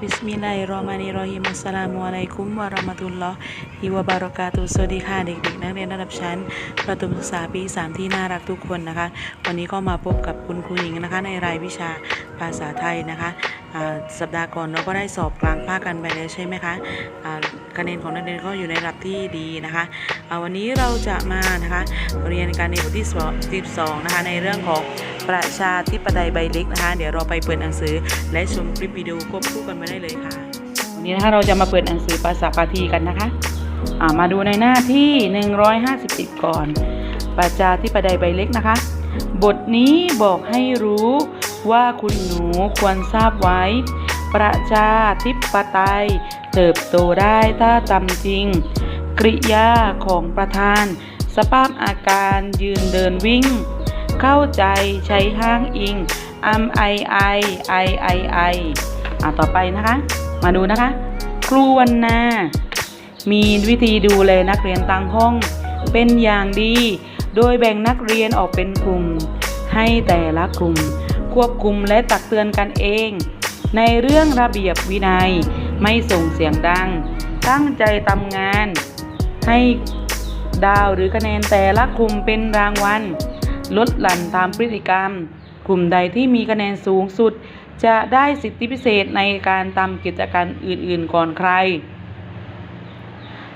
บิสมิลลาฮิรเราะห์มานิรเราะฮีมอัสสลามุอะลัยกุมวะเราะห์มะตุลลอฮิวะบารอกาตุสวัสดีค่ะเด็กๆ นักเรียนระดับชั้น ประถมศึกษาปี 3 ที่น่ารักทุกคนนะคะ วันนี้ก็มาพบกับคุณครูหญิงนะคะ ในรายวิชาภาษาไทยนะคะ สัปดาห์ก่อนเราก็ได้สอบกลางภาคกันไปแล้วใช่ไหมคะคะแนนของนักเรียนก็อยู่ในระดับที่ดีนะคะวันนี้เราจะมานะคะเรียนการในบทที่12นะคะในเรื่องของประชาธิปไตยใบเล็กนะคะ เดี๋ยวเราไปเปิดหนังสือและชมคลิปวิดีโอควบคู่กันมาได้เลยค่ะ วันนี้นะคะเราจะมาเปิดหนังสือภาษาปาทีกันนะคะามาดูในหน้าที่ 150ก่อน ประชาธิปไตยใบเล็กนะคะ บทนี้บอกให้รู้ ว่าคุณหนูควรทราบไว้ ประชาธิปไตย เติบโตได้ถ้าจำจริง กริยาของประธาน สภาพอาการยืนเดินวิ่ง เข้าใจใช้ห้างอิงอัมไอไอไอไอไออ่าต่อไปนะคะ มาดูนะคะ ครูวันนามีวิธีดูแลนักเรียนต่างห้อง เป็นอย่างดี โดยแบ่งนักเรียนออกเป็นกลุ่ม ให้แต่ละกลุ่ม ควบคุมและตักเตือนกันเอง ในเรื่องระเบียบวินัย ไม่ส่งเสียงดัง ตั้งใจทำงาน ให้ดาวหรือคะแนนแต่ละกลุ่มเป็นรางวัล ลดหลั่นตามพฤติกรรม กลุ่มใดที่มีคะแนนสูงสุด จะได้สิทธิพิเศษในการทำกิจการอื่นๆก่อนใคร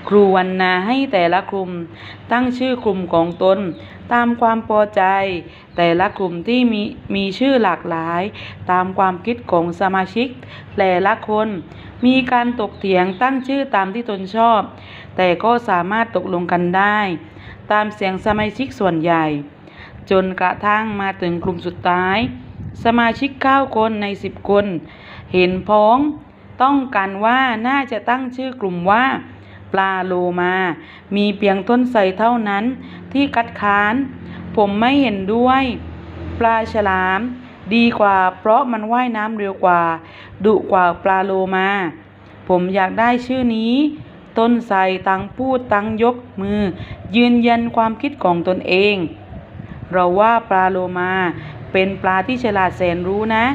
ครูวันนาให้แต่ละกลุ่มตั้งชื่อกลุ่มของตน ตามความพอใจ แต่ละกลุ่มที่มีมีชื่อหลากหลาย ตามความคิดของสมาชิก แต่ละคน มีการตกเถียงตั้งชื่อตามที่ตนชอบ แต่ก็สามารถตกลงกันได้ ตามเสียงสมาชิกส่วนใหญ่ จนกระทั่งมาถึงกลุ่มสุดท้าย สมาชิก 9 คนใน 10 คน เห็นพ้อง ต้องกันว่าน่าจะตั้งชื่อกลุ่มว่า ปลาโลมา มีเพียงต้นไทรเท่านั้นที่คัดค้าน ผมไม่เห็นด้วย ปลาฉลาม ดีกว่าเพราะมันว่ายน้ำเร็วกว่า ดุกว่าปลาโลมา ผมอยากได้ชื่อนี้ ต้นไทรตังพูดตังยกมือ ยืนยันความคิดของตนเอง เราว่าปลาโลมาเป็นปลาที่ฉลาดแสนรู้นะ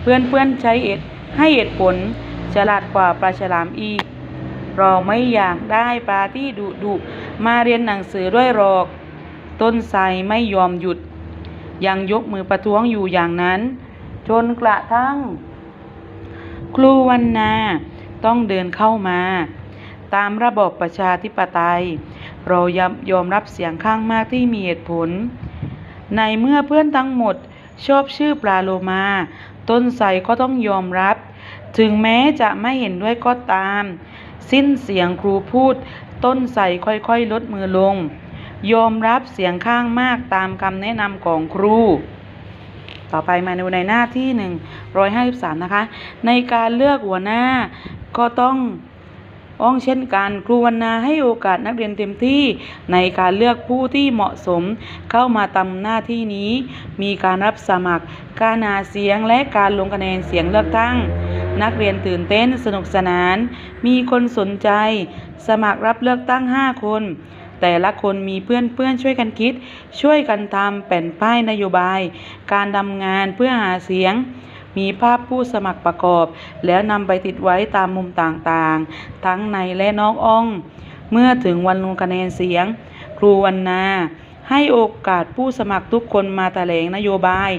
เพื่อนเพื่อนๆใช้เอ็ดให้เหตุผลฉลาดกว่าปลาฉลามอีก เราไม่อยากได้ปาที่ดุดุมาเรียนหนังสือด้วยหรอก ต้นไทรไม่ยอมหยุด ยังยกมือประท้วงอยู่อย่างนั้น จนกระทั่ง ครูวันนาต้องเดินเข้ามา ตามระบบประชาธิปไตย เรายยอมรับเสียงข้างมากที่มีเหตุผล ในเมื่อเพื่อนทั้งหมดชอบชื่อปลาโลมา ต้นไทรก็ต้องยอมรับ ถึงแม้จะไม่เห็นด้วยก็ตาม สิ้นเสียงครูพูด ต้นไทรค่อยๆ ลดมือลง ยอมรับเสียงข้างมากตามคำแนะนำของครู ต่อไปมาดูในหน้าที่153นะคะ ในการเลือกหัวหน้าก็ต้องอ้องเช่นกันครูวรรณาให้โอกาสนักเรียนเต็มที่ในการเลือกผู้ที่เหมาะสม เข้ามาทำหน้าที่นี้ มีการรับสมัคร การหาเสียงและการลงคะแนนเสียงเลือกตั้ง นักเรียนตื่นเต้นสนุกสนาน มีคนสนใจ สมัครรับเลือกตั้ง 5 คน แต่ละคนมีเพื่อนเพื่อนช่วยกันคิด ช่วยกันทำแผ่นป้ายนโยบาย การทำงานเพื่อหาเสียง มีภาพผู้สมัครประกอบ แล้วนำไปติดไว้ตามมุมต่างๆ ทั้งในและนอกอ้อง เมื่อถึงวันลงคะแนนเสียง ครูวันนาให้โอกาสผู้สมัครทุกคนมาแถลงนโยบาย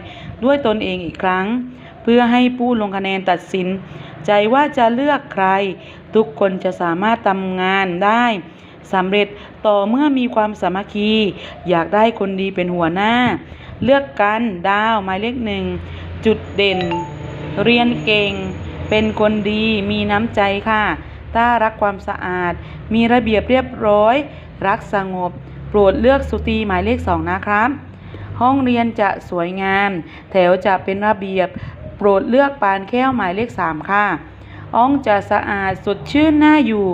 ด้วยตนเองอีกครั้ง เพื่อให้ผู้ลงคะแนนตัดสิน ใจว่าจะเลือกใคร ทุกคนจะสามารถทำงานได้สำเร็จต่อเมื่อมีความสามัคคี อยากได้คนดีเป็นหัวหน้า เลือกกันดาวหมายเลขหนึ่งจุดเด่น เรียนเก่ง เป็นคนดีมีน้ำใจค่ะถ้ารักความสะอาด มีระเบียบเรียบร้อย รักสงบ โปรดเลือกสุตรีหมายเลขสองนะครับ ห้องเรียนจะสวยงาม แถวจะเป็นระเบียบ ปรดเลือกปานแก้วหมายเลขสามค่ะห้องจะสะอาดสดชื่นน่าอยู่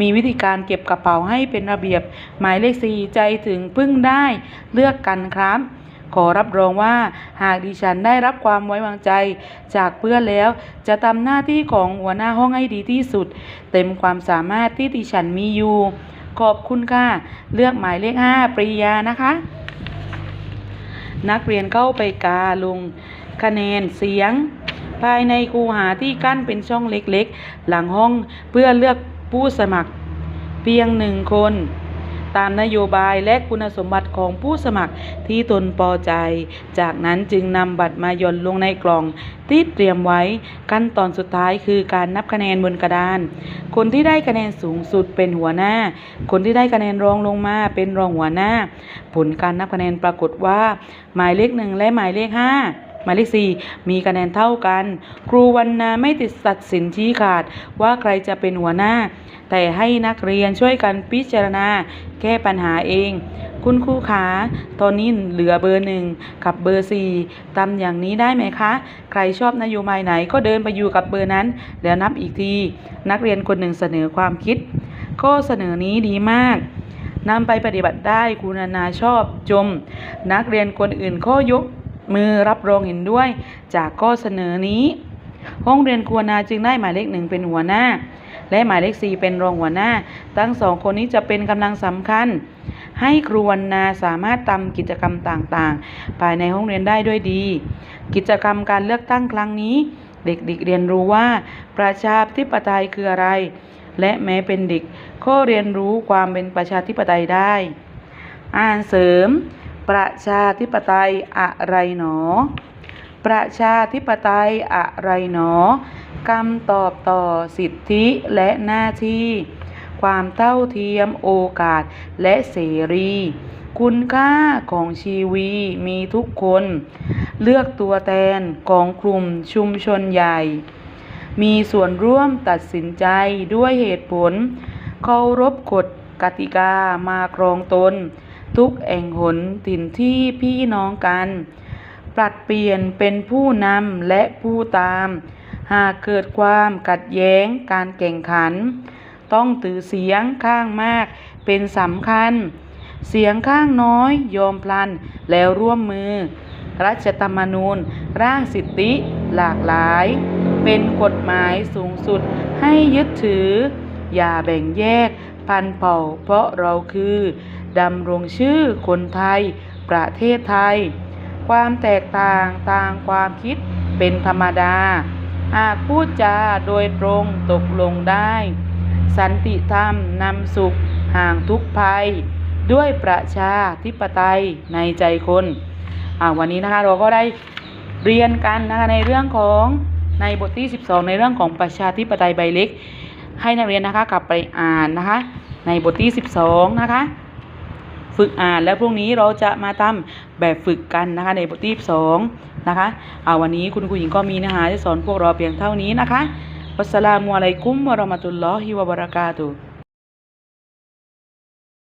มีวิธีการเก็บกระเป๋าให้เป็นระเบียบ หมายเลขสี่ใจถึงพึ่งได้เลือกกันครับ ขอรับรองว่าหากดิฉันได้รับความไว้วางใจ จากเพื่อนแล้ว จะทำหน้าที่ของหัวหน้าห้องให้ดีที่สุด เต็มความสามารถที่ดิฉันมีอยู่ ขอบคุณค่ะ เลือกหมายเลขห้าปริยานะคะนักเรียนเข้าไปกาลง คะแนนเสียง ภายในคูหาที่กั้นเป็นช่องเล็กๆ หลังห้องเพื่อเลือกผู้สมัครเพียงหนึ่งคน ตามนโยบายและคุณสมบัติของผู้สมัครที่ตนพอใจ จากนั้นจึงนำบัตรมาหย่อนลงในกล่องที่เตรียมไว้ขั้นตอนสุดท้ายคือการนับคะแนนบนกระดาน คนที่ได้คะแนนสูงสุดเป็นหัวหน้า คนที่ได้คะแนนรองลงมาเป็นรองหัวหน้า ผลการนับคะแนนปรากฏว่า หมายเลขหนึ่งและหมายเลขห้า หมายเลขสี่มีคะแนนเท่ากัน ครูวันนาไม่ติดตัดสินชี้ขาดว่าใครจะเป็นหัวหน้า แต่ให้นักเรียนช่วยกันพิจารณา แก้ปัญหาเอง คุณครูขาตอนนี้เหลือเบอร์หนึ่งกับเบอร์สี่ตำอย่างนี้ได้ไหมคะ ใครชอบนโยบายไหนก็เดินไปอยู่กับเบอร์นั้น แล้วนับอีกที นักเรียนคนหนึ่งเสนอความคิด ข้อเสนอนี้ดีมากนำไปปฏิบัติได้คุณนานาชอบชมนักเรียนคนอื่นข้อยก มือรับรองเห็นด้วย จากข้อเสนอนี้ ห้องเรียนครัวนาจึงได้หมายเลขหนึ่งเป็นหัวหน้า และหมายเลขสี่เป็นรองหัวหน้า ทั้งสองคนนี้จะเป็นกำลังสำคัญ ให้ครูวันนาสามารถทำกิจกรรมต่างๆ ภายในห้องเรียนได้ด้วยดี กิจกรรมการเลือกตั้งครั้งนี้ เด็กๆเรียนรู้ว่า ประชาธิปไตยคืออะไร และแม้เป็นเด็กก็เรียนรู้ความเป็นประชาธิปไตยได้ อ่านเสริม ประชาธิปไตยอะไรหนอ ประชาธิปไตยอะไรหนอกำตอบต่อสิทธิและหน้าที่ ความเท่าเทียมโอกาสและเสรี คุณค่าของชีวีมีทุกคน เลือกตัวแทนของกลุ่มชุมชนใหญ่ มีส่วนร่วมตัดสินใจด้วยเหตุผล เคารพกฎกติกามาครองตน ทุกแห่งหนถิ่นที่พี่น้องกัน ปรับเปลี่ยนเป็นผู้นำและผู้ตาม หากเกิดความขัดแย้งการแข่งขัน ต้องถือเสียงข้างมากเป็นสำคัญ เสียงข้างน้อยยอมพลันแล้วร่วมมือ รัฐธรรมนูญ ร่างสิทธิหลากหลาย เป็นกฎหมายสูงสุดให้ยึดถือ อย่าแบ่งแยก พันเผ่า เพราะเราคือดำรงชื่อคนไทย ประเทศไทย ความแตกต่างต่างความคิดเป็นธรรมดาหากพูดจาโดยตรงตกลงได้ สันติธรรมนำสุขห่างทุกภัย ด้วยประชาธิปไตยในใจคนวันนี้นะคะเราก็ได้เรียนกันนะคะในเรื่องของในบทที่ 12 ในเรื่องของประชาธิปไตยใบเล็ก ให้นักเรียนนะคะกลับไปอ่านนะคะ ในบทที่ 12 นะคะ ฝึกอ่านแล้วพรุ่งนี้เราจะมาทำแบบฝึกกันนะคะ ในบทที่2นะคะเอาวันนี้คุณครูหญิงก็มีเนื้อหาที่สอนพวกเราเพียงเท่านี้นะคะวัสสลามุอะลัยกุมวะเราะมะตุลลอฮิวะบะเราะกาตุ